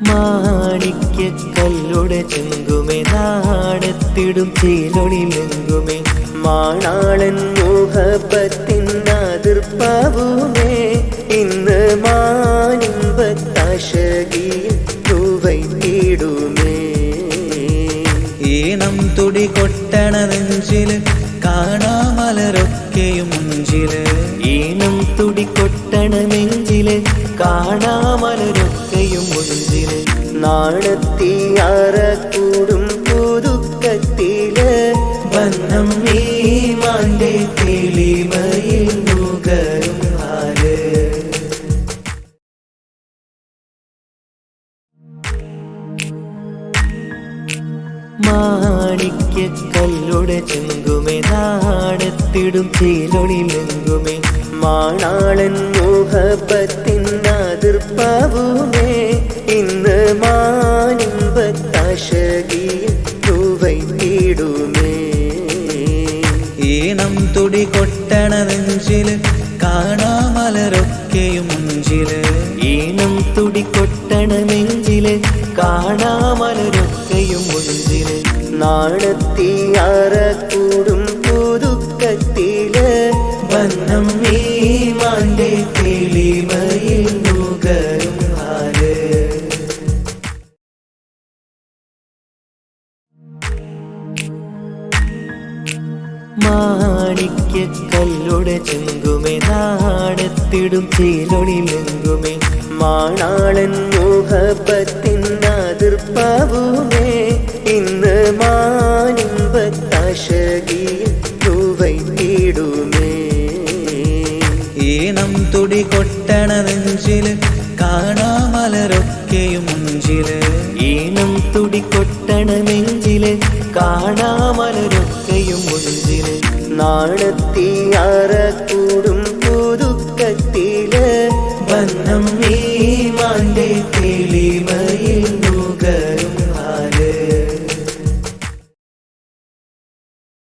മാണിക്യ കല്ലുടെ ചെങ്കുമേ നാണത്തിടും ചീലൊളിലെങ്കുമേ മാണാളൻ മോഹപ്പത്തിനാതിർപ്പാവുമേ ഇന്ന് മാനിമ്പത്താശകിയിൽ തൂവൈത്തിടുമേ ഈണം തുടി കൊട്ടണ നെഞ്ചിൽ കാണാമലരൊക്കെയും മുഞ്ചിൽ. ഈണം തുടിക്കൊട്ടണ നെഞ്ചിൽ കാണാമലരൊക്കെയും മുഞ്ചിൽ നാണത്തിയാറ കൂടും പുതുക്കത്തിൽ. വന്നം ഈ മാന്റെ തെളിമയിൽ കല്ലുടെ ചെങ്കുമേ നാണത്തിടും ചീലൊളിലെങ്കുമേ മാണാളൻ മോഹപ്പത്തിൻ അതിർപ്പാവുമേ. ഇന്ന് മാനിമ്പത്താശകിയിൽ തുടി കൊട്ടണ നെഞ്ചിൽ. കാണാമലരൊക്കെയും മുഞ്ചിൽ ഈണം തുടിക്കൊട്ടണ നെഞ്ചിൽ. കാണാമലരൊക്കെയും മുഞ്ചിൽ നാണത്തിയാറ കൂടും പുതുക്കത്തിൽ ബന്ധം ഈ മാന്റെ മാണിക്യ കല്ലുടെ ചെങ്കുമേ നാണത്തിടും ചീലൊളിലെങ്കുമേ മാണാളൻ മോഹപ്പത്തിൻ അതിർപ്പാവുമേ. ഇന്ന് മാനിമ്പത്താശകിയിൽ തൂവൈത്തിടുമേ ഈണം തുടി കൊട്ടണ നെഞ്ചിൽ കാണാമലരൊക്കെയും മുഞ്ചിൽ. നെഞ്ചിലെ കാണാമലരൊക്കെയും ഒഴിഞ്ഞിൽ നാളത്തി അറക്കൂടും പുതുക്കത്തിൽ ബന്ധം ഈ മാന്റെ തെളിമയിൽ